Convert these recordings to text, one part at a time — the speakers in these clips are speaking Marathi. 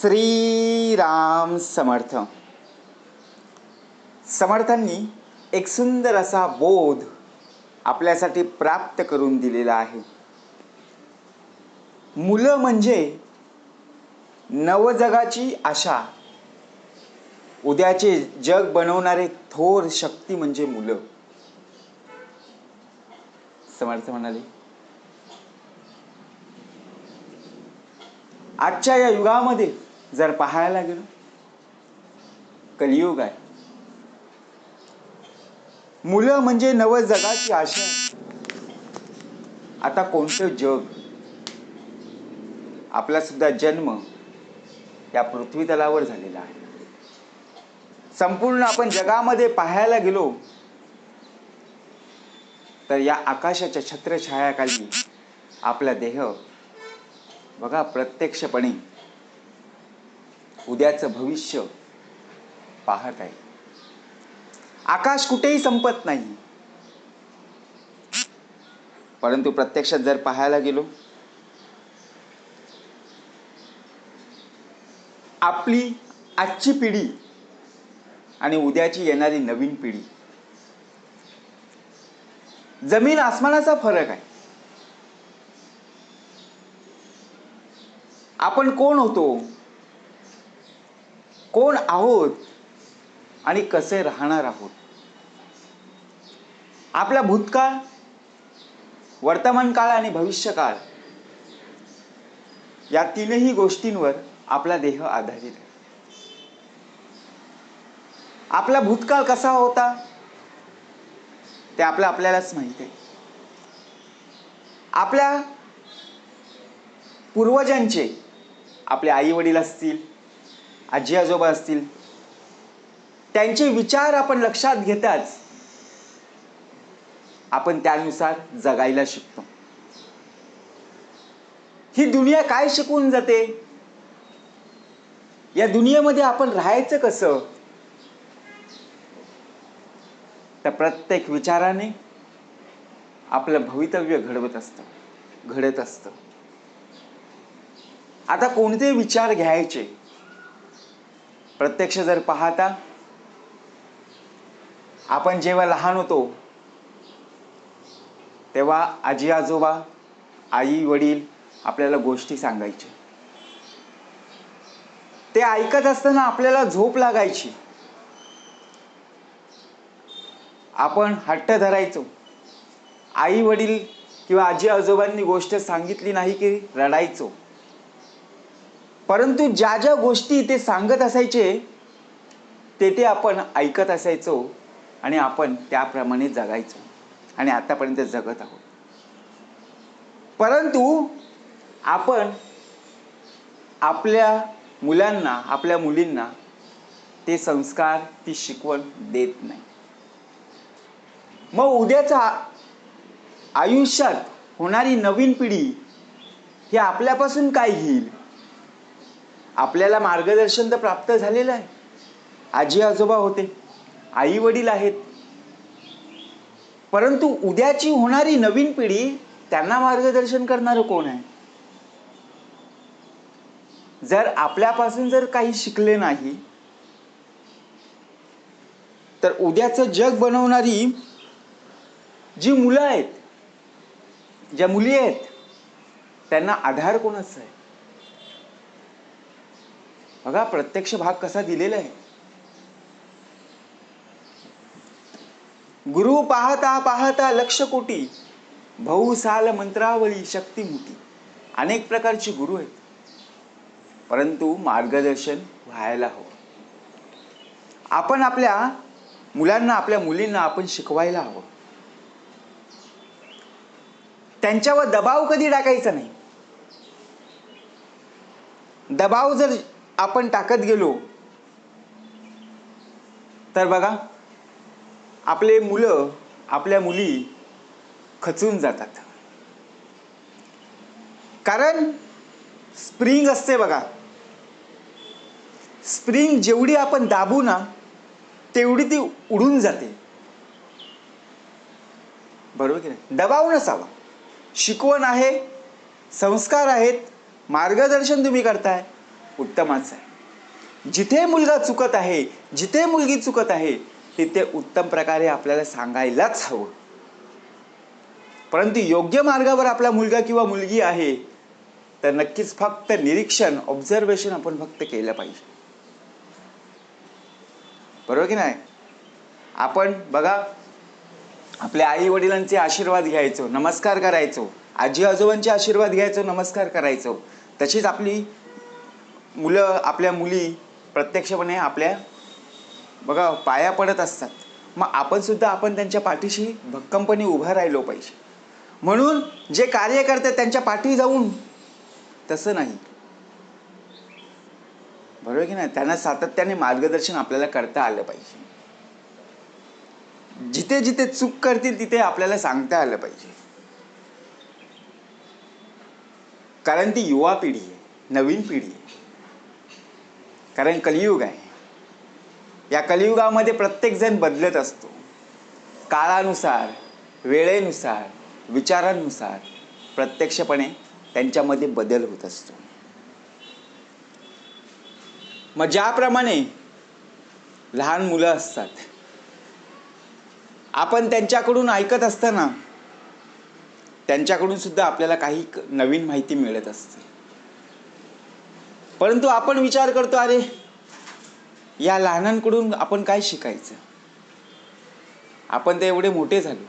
श्रीराम समर्थ. समर्थांनी एक सुंदर असा बोध आपल्यासाठी प्राप्त करून दिलेला आहे. मुलं म्हणजे नवजगाची आशा. उद्याचे जग बनवणारे थोर शक्ती म्हणजे मुलं. समर्थ म्हणाले. आजच्या या युगामध्ये जर पाहायला गेलो कलियुग आहे. मुलं म्हणजे नव जगाची आशा आता कोणतं जग? आपला सुद्धा जन्म या पृथ्वी तलावर झालेला आहे. संपूर्ण आपण जगामध्ये पाहायला गेलो तर या आकाशाच्या छत्रछायाखाली आपला देह बघा प्रत्यक्षपणे उद्याचं भविष्य पाहत आहे. आकाश कुठेही संपत नाही. परंतु प्रत्यक्षात जर पाहायला गेलो आपली आजची पिढी आणि उद्याची येणारी नवीन पिढी जमीन आसमानाचा फरक आहे. आपण कोण होतो? कोण आहोत आणि कसे राहणार आहोत? आपला भूतकाळ वर्तमान काळ आणि भविष्यकाळ या तीनही गोष्टींवर आपला देह आधारित आहे. आपला भूतकाळ कसा होता? ते आपलं आपल्यालाच माहिती आहे. आपल्या पूर्वजांचे आपले आई वडील असतील आजी आजोबा असतील. त्यांचे विचार आपण लक्षात घेताच आपण त्यानुसार जगायला शिकतो. ही दुनिया काय शिकवून जाते? या दुनियेमध्ये आपण राहायचं कसं? तर प्रत्येक विचाराने आपलं भवितव्य घडवत असतं घडत असतं. आता कोणते विचार घ्यायचे? प्रत्यक्ष जर पाहता आपण जेव्हा लहान होतो तेव्हा आजी आजोबा आई वडील आपल्याला गोष्टी सांगायचे. ते ऐकत असताना आपल्याला झोप लागायची. आपण हट्ट धरायचो. आई वडील किंवा आजी आजोबांनी गोष्ट सांगितली नाही की रडायचो. परंतु ज्या ज्या गोष्टी ते सांगत असायचे ते ते आपण ऐकत असायचो आणि आपण त्याप्रमाणे जगायचो आणि आतापर्यंत जगत आहोत. परंतु आपण आपल्या मुलांना आपल्या मुलींना ते संस्कार ती शिकवण देत नाही. मग उद्याचा आयुष्यात होणारी नवीन पिढी ही आपल्यापासून काय घेईल? आपल्याला मार्गदर्शन तर प्राप्त झालेलं आहे. आजी आजोबा होते आई वडील आहेत. परंतु उद्याची होणारी नवीन पिढी त्यांना मार्गदर्शन करणारं कोण आहे? जर आपल्यापासून जर काही शिकले नाही तर उद्याचं जग बनवणारी जी मुलं आहेत ज्या मुली आहेत त्यांना आधार कोणाचा आहे? बघा प्रत्यक्ष भाग कसा दिलेला आहे? गुरु पाहता पाहता लक्ष कोटी भाऊ साल मंत्रावळी शक्ती मोठी अनेक प्रकारचे गुरु आहेत. परंतु मार्गदर्शन व्हायला हवं. आपण आपल्या मुलांना आपल्या मुलींना आपण शिकवायला हवं. त्यांच्यावर दबाव कधी टाकायचा नाही. दबाव जर आपण टाकत गेलो तर बघा आपले मुलं आपल्या मुली खचून जातात. कारण स्प्रिंग असते बघा. स्प्रिंग जेवढी आपण दाबू ना तेवढी ती उडून जाते. बरोबर की नाही? दबाव नसावा. शिकवण आहे संस्कार आहेत मार्गदर्शन तुम्ही करताय. उत्तमच आहे. जिथे मुलगा चुकत आहे जिथे मुलगी चुकत आहे तिथे उत्तम प्रकारे आपल्याला सांगायलाच हवं. परंतु योग्य मार्गावर आपला मुलगा किंवा मुलगी आहे तर नक्कीच फक्त निरीक्षण ऑब्झर्वेशन आपण फक्त केलं पाहिजे. बरोबर की नाही? आपण बघा आपल्या आई वडिलांचे आशीर्वाद घ्यायचो नमस्कार करायचो. आजी आजोबांचे आशीर्वाद घ्यायचो नमस्कार करायचो. तशीच आपली मुलं आपल्या मुली प्रत्यक्षपणे आपल्या बघा पाया पडत असतात. मग आपणसुद्धा आपण त्यांच्या पाठीशी भक्कमपणे उभं राहिलो पाहिजे. म्हणून जे कार्य करतात त्यांच्या पाठी जाऊन तसं नाही. बरोबर की नाही? त्यांना सातत्याने मार्गदर्शन आपल्याला करता आलं पाहिजे. जिथे जिथे चूक करतील तिथे आपल्याला सांगता आलं पाहिजे. कारण ती युवा पिढी आहे नवीन पिढी आहे. कारण कलियुग आहे. या कलियुगामध्ये प्रत्येक जण बदलत असतो. काळानुसार वेळेनुसार विचारांनुसार प्रत्यक्षपणे त्यांच्यामध्ये बदल होत असतो. मग ज्याप्रमाणे लहान मुलं असतात आपण त्यांच्याकडून ऐकत असताना त्यांच्याकडून सुद्धा आपल्याला काही नवीन माहिती मिळत असते. परंतु आपण विचार करतो अरे या लहानांकडून आपण काय शिकायचं? आपण ते एवढे मोठे झालो.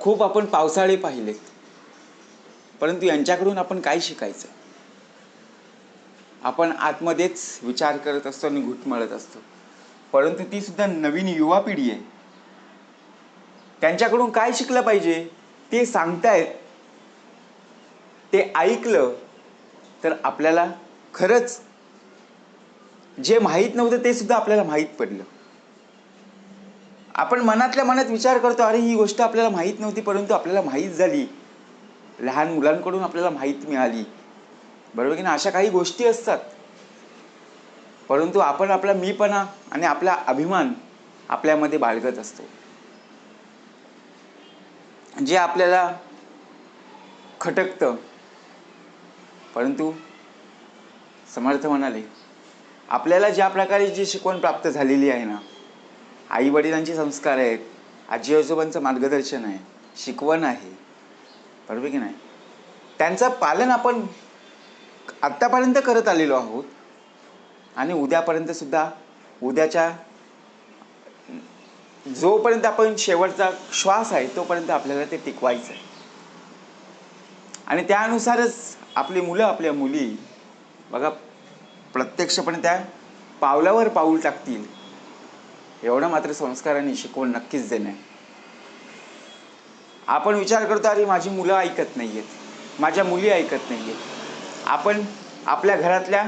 खूप आपण पावसाळे पाहिलेत परंतु यांच्याकडून आपण काय शिकायचं? आपण आतमध्येच विचार करत असतो आणि घुटमळत असतो. परंतु ती सुद्धा नवीन युवा पिढी आहे. त्यांच्याकडून काय शिकलं पाहिजे ते सांगतायत ते ऐकलं तर आपल्याला खरंच जे माहीत नव्हतं ते सुद्धा आपल्याला माहीत पडलं. आपण मनातल्या मनात विचार करतो अरे ही गोष्ट आपल्याला माहीत नव्हती परंतु आपल्याला माहीत झाली. लहान मुलांकडून आपल्याला माहीत मिळाली. बरोबर की ना अशा काही गोष्टी असतात. परंतु आपण आपला मीपणा आणि आपला अभिमान आपल्यामध्ये बाळगत असतो. जे आपल्याला खटकतं परंतु समर्थ म्हणाले आपल्याला ज्या प्रकारे जी शिकवण प्राप्त झालेली आहे ना आई वडिलांचे संस्कार आहेत आजी आजोबांचं मार्गदर्शन आहे शिकवण आहे बरोबर की नाही? त्यांचं पालन आपण आत्तापर्यंत करत आलेलो आहोत आणि उद्यापर्यंत सुद्धा उद्याच्या जोपर्यंत आपण शेवटचा श्वास आहे तोपर्यंत आपल्याला ते टिकवायचं आहे. आणि त्यानुसारच आपली मुलं आपल्या मुली बघा प्रत्यक्षपणे त्या पावलावर पाऊल टाकतील. एवढं मात्र संस्कारांनी शिकवण नक्कीच देणं आहे. आपण विचार करतो अरे माझी मुलं ऐकत नाही आहेत माझ्या मुली ऐकत नाही आहेत आपण आपल्या घरातल्या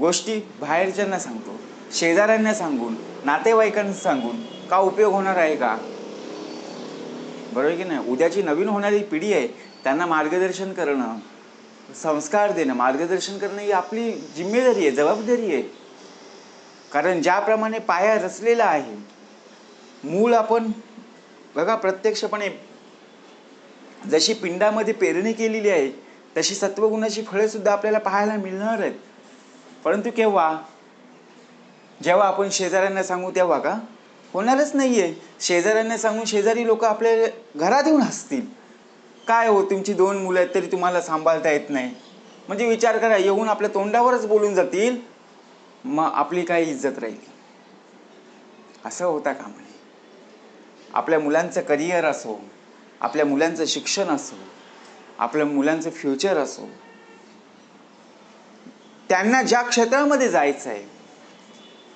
गोष्टी बाहेरच्यांना सांगतो शेजाऱ्यांना सांगून नातेवाईकांना सांगून का उपयोग होणार आहे का? बरोबर की नाही? उद्याची नवीन होणारी पिढी आहे त्यांना मार्गदर्शन करणं संस्कार देणं मार्गदर्शन करणं ही आपली जिम्मेदारी आहे जबाबदारी आहे. कारण ज्याप्रमाणे पाया रचलेला आहे मूळ आपण बघा प्रत्यक्षपणे जशी पिंडामध्ये पेरणी केलेली आहे तशी सत्वगुणाची फळेसुद्धा आपल्याला पाहायला मिळणार आहेत. परंतु केव्हा? जेव्हा आपण शेजाऱ्यांना सांगू तेव्हा का? होणारच नाही आहे शेजाऱ्यांना सांगून शेजारी लोक आपल्या घरात येऊन हसतील. काय हो तुमची दोन मुलं आहेत तरी तुम्हाला सांभाळता येत नाही. म्हणजे विचार करा येऊन आपल्या तोंडावरच बोलून जातील. मग आपली काय इज्जत राहील? असं होता का म्हणे आपल्या मुलांचं करिअर असो आपल्या मुलांचं शिक्षण असो आपल्या मुलांचं फ्युचर असो. त्यांना ज्या क्षेत्रामध्ये जायचं आहे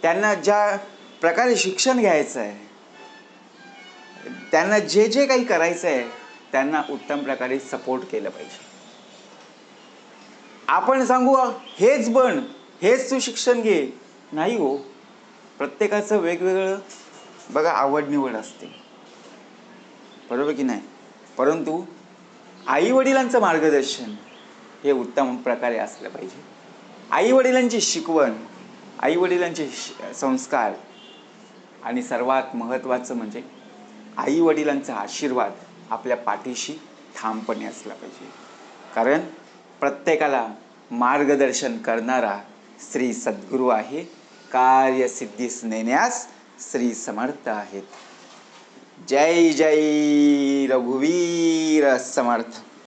त्यांना ज्या प्रकारे शिक्षण घ्यायचं आहे त्यांना जे जे काही करायचं आहे त्यांना उत्तम प्रकारे सपोर्ट केलं पाहिजे. आपण सांगू हेच बन हेच तू शिक्षण घे. नाही हो. प्रत्येकाचं वेगवेगळं बघा आवड निवड असते. बरोबर की नाही? परंतु आई वडिलांचं मार्गदर्शन हे उत्तम प्रकारे असलं पाहिजे. आई वडिलांची शिकवण आई वडिलांचे संस्कार आणि सर्वात महत्त्वाचं म्हणजे आई वडिलांचा आशीर्वाद आपल्या पाठीशी ठामपणे असला पाहिजे. कारण प्रत्येकाला मार्गदर्शन करणारा श्री सद्गुरू आहे कार्यसिद्धीस नेण्यास श्री समर्थ आहेत. जय जय रघुवीर समर्थ.